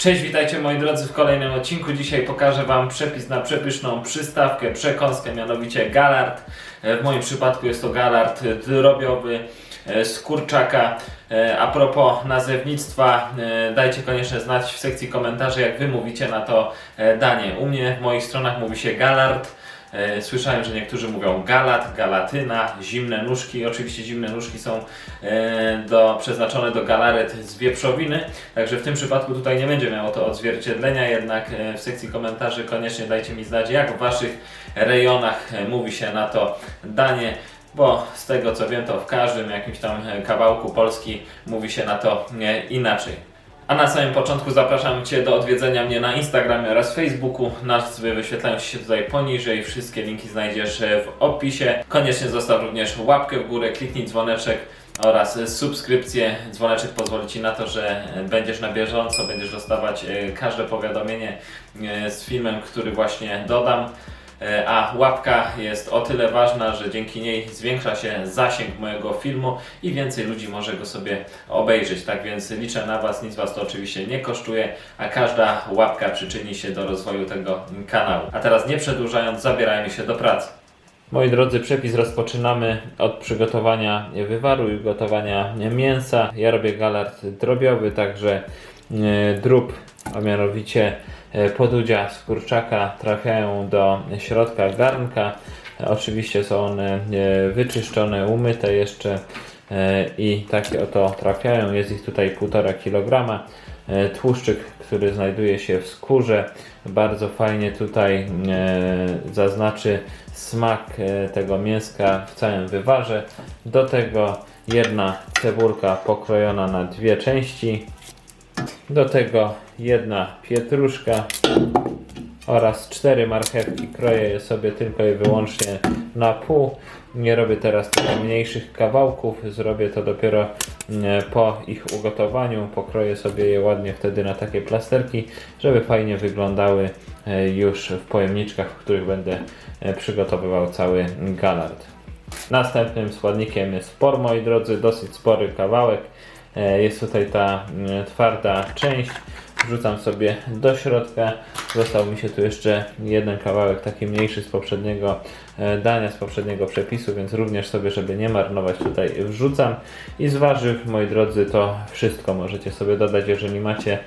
Cześć, witajcie moi drodzy w kolejnym odcinku. Dzisiaj pokażę Wam przepis na przepyszną przystawkę, przekąskę, mianowicie galard. E, W moim przypadku jest to galard drobiowy e, z kurczaka. E, A propos nazewnictwa, dajcie koniecznie znać w sekcji komentarzy, jak Wy mówicie na to danie. U mnie w moich stronach mówi się galard. E, Słyszałem, że niektórzy mówią galat, galatyna, zimne nóżki. Oczywiście zimne nóżki są e, do, przeznaczone do galaret z wieprzowiny, także w tym przypadku tutaj nie będzie miało to odzwierciedlenia, jednak e, w sekcji komentarzy koniecznie dajcie mi znać, jak w Waszych rejonach mówi się na to danie. Bo z tego co wiem, to w każdym jakimś tam kawałku Polski mówi się na to inaczej. A na samym początku zapraszam Cię do odwiedzenia mnie na Instagramie oraz Facebooku. Nazwy wyświetlają się tutaj poniżej. Wszystkie linki znajdziesz e, w opisie. Koniecznie zostaw również łapkę w górę, kliknij dzwoneczek oraz subskrypcję. Dzwoneczek pozwoli Ci na to, że będziesz na bieżąco, będziesz dostawać e, każde powiadomienie e, z filmem, który właśnie dodam. E, A łapka jest o tyle ważna, że dzięki niej zwiększa się zasięg mojego filmu i więcej ludzi może go sobie obejrzeć. Tak więc liczę na Was, nic Was to oczywiście nie kosztuje, a każda łapka przyczyni się do rozwoju tego kanału. A teraz nie przedłużając, zabierajmy się do pracy. Moi drodzy, przepis rozpoczynamy od przygotowania wywaru i gotowania mięsa. Ja robię galard drobiowy, także e, drób, a mianowicie podudzia z kurczaka trafiają do środka garnka. E, Oczywiście są one e, wyczyszczone, umyte jeszcze e, i takie oto trafiają. Jest ich tutaj 1,5 kg. E, Tłuszczyk, który znajduje się w skórze, bardzo fajnie tutaj e, zaznaczy smak e, tego mięska w całym wywarze. Do tego jedna cebulka pokrojona na dwie części. Do tego jedna pietruszka oraz cztery marchewki. Kroję je sobie tylko i wyłącznie na pół. Nie robię teraz tych mniejszych kawałków, zrobię to dopiero mm, po ich ugotowaniu. Pokroję sobie je ładnie wtedy na takie plasterki, żeby fajnie wyglądały e, już w pojemniczkach, w których będę e, przygotowywał cały galard. Następnym składnikiem jest por, moi drodzy, dosyć spory kawałek. E, Jest tutaj ta mm, twarda część. Wrzucam sobie do środka. Został mi się tu jeszcze jeden kawałek, taki mniejszy z poprzedniego e, dania, z poprzedniego przepisu, więc również sobie, żeby nie marnować, tutaj wrzucam. I z warzyw, moi drodzy, to wszystko możecie sobie dodać, jeżeli macie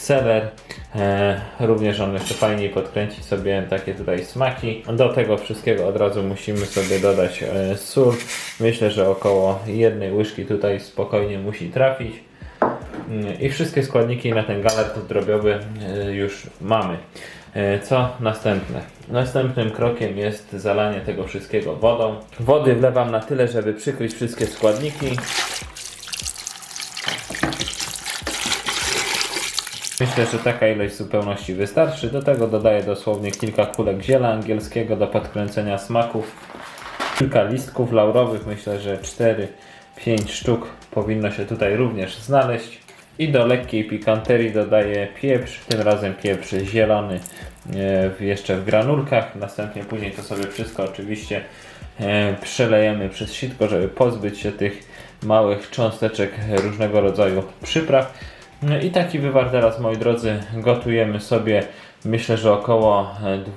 seler. E, również on jeszcze fajniej podkręci sobie takie tutaj smaki. Do tego wszystkiego od razu musimy sobie dodać e, sól. Myślę, że około jednej łyżki tutaj spokojnie musi trafić. Mm, I wszystkie składniki na ten galard drobiowy e, już mamy. E, Co następne? Następnym krokiem jest zalanie tego wszystkiego wodą. Wody wlewam na tyle, żeby przykryć wszystkie składniki. Myślę, że taka ilość zupełności wystarczy. Do tego dodaję dosłownie kilka kulek ziela angielskiego do podkręcenia smaków. Kilka listków laurowych, myślę, że 4-5 sztuk powinno się tutaj również znaleźć. I do lekkiej pikanterii dodaję pieprz, tym razem pieprz zielony e, jeszcze w granulkach. Następnie później to sobie wszystko oczywiście e, przelejemy przez sitko, żeby pozbyć się tych małych cząsteczek różnego rodzaju przypraw. No i taki wywar teraz, moi drodzy, gotujemy sobie myślę, że około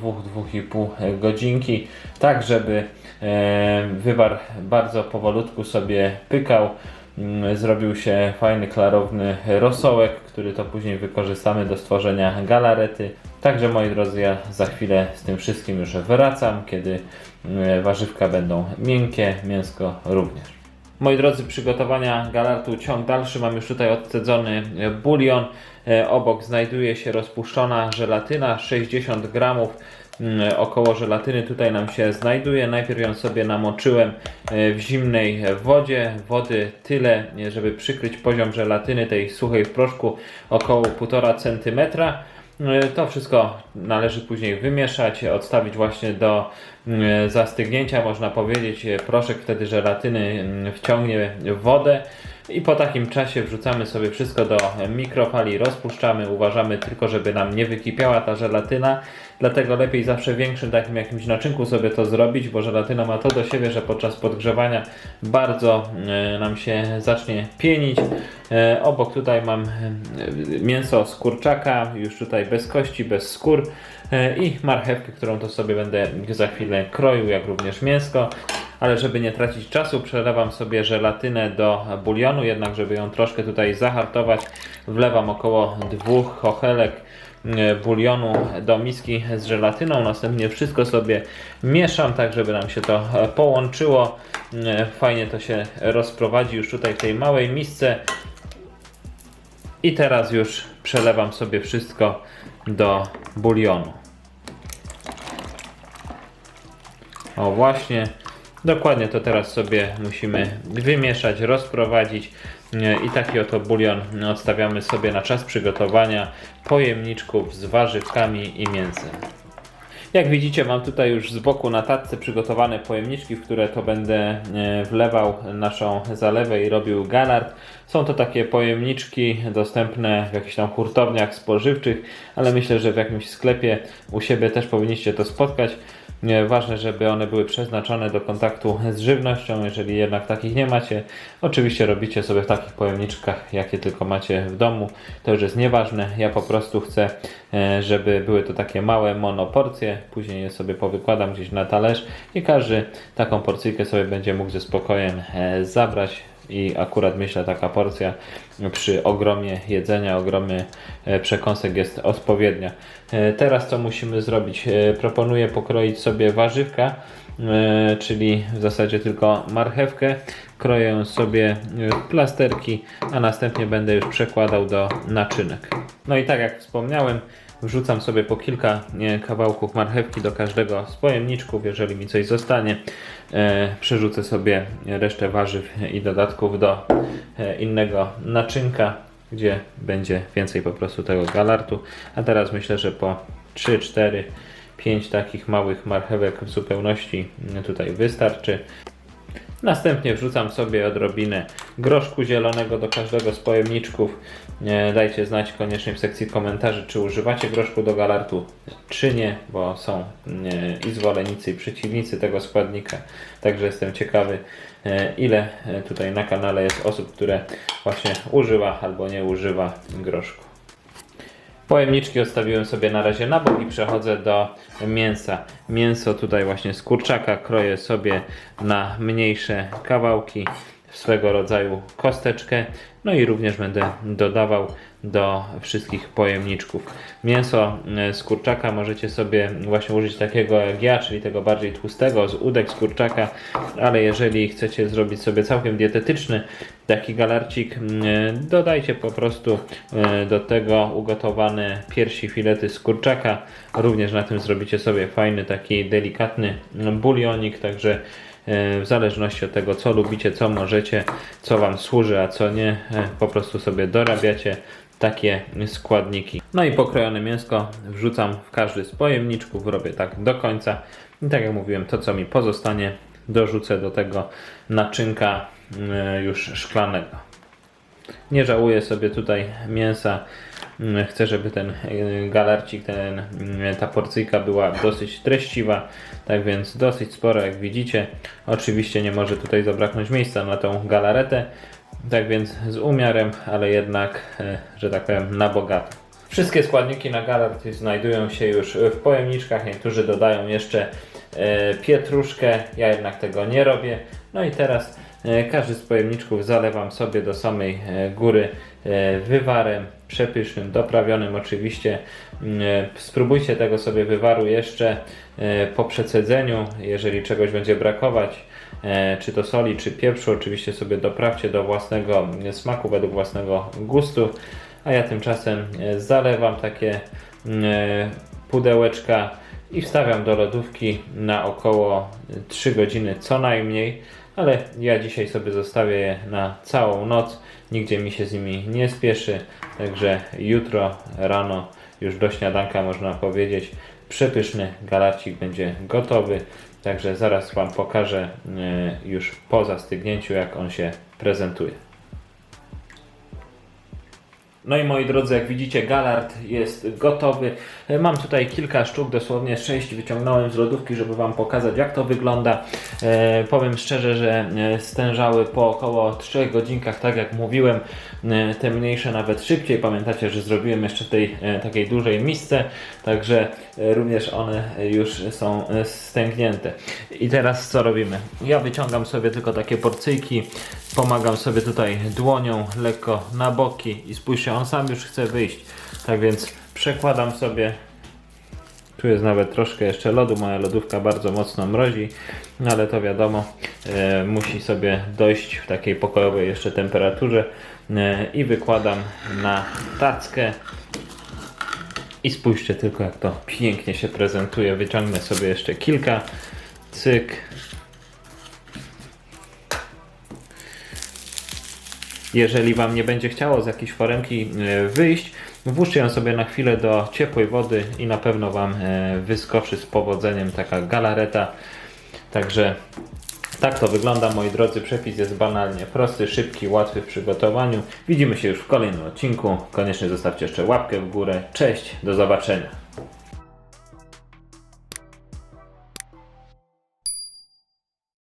2-2,5 godzinki, tak żeby e, wywar bardzo powolutku sobie pykał, mm, zrobił się fajny, klarowny rosołek, który to później wykorzystamy do stworzenia galarety. Także moi drodzy, ja za chwilę z tym wszystkim już wracam, kiedy mm, warzywka będą miękkie, mięsko również. Moi drodzy, przygotowania galartu ciąg dalszy. Mam już tutaj odcedzony e, bulion. E, Obok znajduje się rozpuszczona żelatyna 60 gramów. mm, Około żelatyny tutaj nam się znajduje. Najpierw ją sobie namoczyłem e, w zimnej wodzie. Wody tyle, żeby przykryć poziom żelatyny tej suchej w proszku około 1,5 cm. E, To wszystko należy później wymieszać, odstawić właśnie do mm, zastygnięcia, można powiedzieć, e, proszek wtedy żelatyny wciągnie wodę i po takim czasie wrzucamy sobie wszystko do mikrofali, rozpuszczamy, uważamy tylko, żeby nam nie wykipiała ta żelatyna, dlatego lepiej zawsze w większym takim jakimś naczynku sobie to zrobić, bo żelatyna ma to do siebie, że podczas podgrzewania bardzo e, nam się zacznie pienić. E, obok tutaj mam e, mięso z kurczaka, już tutaj bez kości, bez skór i marchewkę, którą to sobie będę za chwilę kroił, jak również mięsko. Ale żeby nie tracić czasu, przelewam sobie żelatynę do bulionu, jednak żeby ją troszkę tutaj zahartować, wlewam około dwóch chochelek bulionu do miski z żelatyną. Następnie wszystko sobie mieszam, tak żeby nam się to e, połączyło. E, Fajnie to się rozprowadzi już tutaj w tej małej misce. I teraz już przelewam sobie wszystko do bulionu. O właśnie, dokładnie to teraz sobie musimy wymieszać, rozprowadzić e, i taki oto bulion odstawiamy sobie na czas przygotowania pojemniczków z warzywkami i mięsem. Jak widzicie, mam tutaj już z boku na tatce przygotowane pojemniczki, w które to będę e, wlewał naszą zalewę i robił galard. Są to takie pojemniczki dostępne w jakichś tam hurtowniach spożywczych, ale myślę, że w jakimś sklepie u siebie też powinniście to spotkać. Ważne, żeby one były przeznaczone do kontaktu z żywnością. Jeżeli jednak takich nie macie, oczywiście robicie sobie w takich pojemniczkach, jakie tylko macie w domu. To już jest nieważne. Ja po prostu chcę, e, żeby były to takie małe monoporcje. Później je sobie powykładam gdzieś na talerz i każdy taką porcyjkę sobie będzie mógł ze spokojem e, zabrać. I akurat myślę, taka porcja przy ogromie jedzenia, ogromie e, przekąsek jest odpowiednia. E, Teraz co musimy zrobić? E, Proponuję pokroić sobie warzywka, czyli w zasadzie tylko marchewkę. Kroję sobie plasterki, a następnie będę już przekładał do naczynek. No i tak jak wspomniałem, wrzucam sobie po kilka kawałków marchewki do każdego z pojemniczków. Jeżeli mi coś zostanie, przerzucę sobie resztę warzyw i dodatków do e, innego naczynka, gdzie będzie więcej po prostu tego galartu. A teraz myślę, że po 3, 4, 5 takich małych marchewek w zupełności tutaj wystarczy. Następnie wrzucam sobie odrobinę groszku zielonego do każdego z pojemniczków. Dajcie znać koniecznie w sekcji komentarzy, czy używacie groszku do galartu, czy nie, bo są i zwolennicy, i przeciwnicy tego składnika. Także jestem ciekawy, e, ile e, tutaj na kanale jest osób, które właśnie używa albo nie używa groszku. Pojemniczki odstawiłem sobie na razie na bok i przechodzę do mięsa. Mięso tutaj właśnie z kurczaka kroję sobie na mniejsze kawałki, swego rodzaju kosteczkę. No i również będę dodawał do wszystkich pojemniczków. Mięso e, z kurczaka możecie sobie właśnie użyć takiego jak ja, czyli tego bardziej tłustego, z udek z kurczaka, ale jeżeli chcecie zrobić sobie całkiem dietetyczny taki galarcik, e, dodajcie po prostu e, do tego ugotowane piersi filety z kurczaka. Również na tym zrobicie sobie fajny taki delikatny bulionik, także w zależności od tego, co lubicie, co możecie, co Wam służy, a co nie, e, po prostu sobie dorabiacie takie składniki. No i pokrojone mięsko wrzucam w każdy z pojemniczków, robię tak do końca. I tak jak mówiłem, to co mi pozostanie, dorzucę do tego naczynka e, już szklanego. Nie żałuję sobie tutaj mięsa. Mm, Chcę, żeby ten y, galarcik, ten, mm, ta porcyjka była dosyć treściwa, tak więc dosyć sporo jak widzicie. Oczywiście nie może tutaj zabraknąć miejsca na tą galaretę, tak więc z umiarem, ale jednak, e, że tak powiem, na bogato. Wszystkie składniki na galart znajdują się już w pojemniczkach. Niektórzy dodają jeszcze e, pietruszkę, ja jednak tego nie robię. No i teraz e, każdy z pojemniczków zalewam sobie do samej e, góry e, wywarem przepysznym, doprawionym oczywiście. Mm, e, Spróbujcie tego sobie wywaru jeszcze e, po przecedzeniu, jeżeli czegoś będzie brakować e, czy to soli, czy pieprzu, oczywiście sobie doprawcie do własnego e, smaku, według własnego gustu. A ja tymczasem e, zalewam takie mm, e, pudełeczka i wstawiam do lodówki na około 3 godziny co najmniej. Ale ja dzisiaj sobie zostawię je na całą noc. Nigdzie mi się z nimi nie spieszy. Także jutro rano, już do śniadanka można powiedzieć, przepyszny galarcik będzie gotowy. Także zaraz Wam pokażę e, już po zastygnięciu, jak on się prezentuje. No i moi drodzy, jak widzicie, galard jest gotowy. E, Mam tutaj kilka sztuk, dosłownie 6 wyciągnąłem z lodówki, żeby Wam pokazać, jak to wygląda. E, powiem szczerze, że e, stężały po około 3 godzinkach, tak jak mówiłem. E, te mniejsze nawet szybciej. Pamiętacie, że zrobiłem jeszcze w tej takiej dużej misce, także również one już są stęgnięte. I teraz co robimy? Ja wyciągam sobie tylko takie porcyjki, pomagam sobie tutaj dłonią lekko na boki i spójrzcie, on sam już chce wyjść. Tak więc przekładam sobie tu jest nawet troszkę jeszcze lodu, moja lodówka bardzo mocno mrozi, no ale to wiadomo, e, musi sobie dojść w takiej pokojowej jeszcze temperaturze e, i wykładam na tackę. I spójrzcie tylko jak to pięknie się prezentuje. Wyciągnę sobie jeszcze kilka. Cyk. Jeżeli Wam nie będzie chciało z jakiejś foremki e, wyjść, włóżcie ją sobie na chwilę do ciepłej wody i na pewno Wam e, wyskoczy z powodzeniem taka galareta. Także tak to wygląda, moi drodzy. Przepis jest banalnie prosty, szybki, łatwy w przygotowaniu. Widzimy się już w kolejnym odcinku. Koniecznie zostawcie jeszcze łapkę w górę. Cześć, do zobaczenia.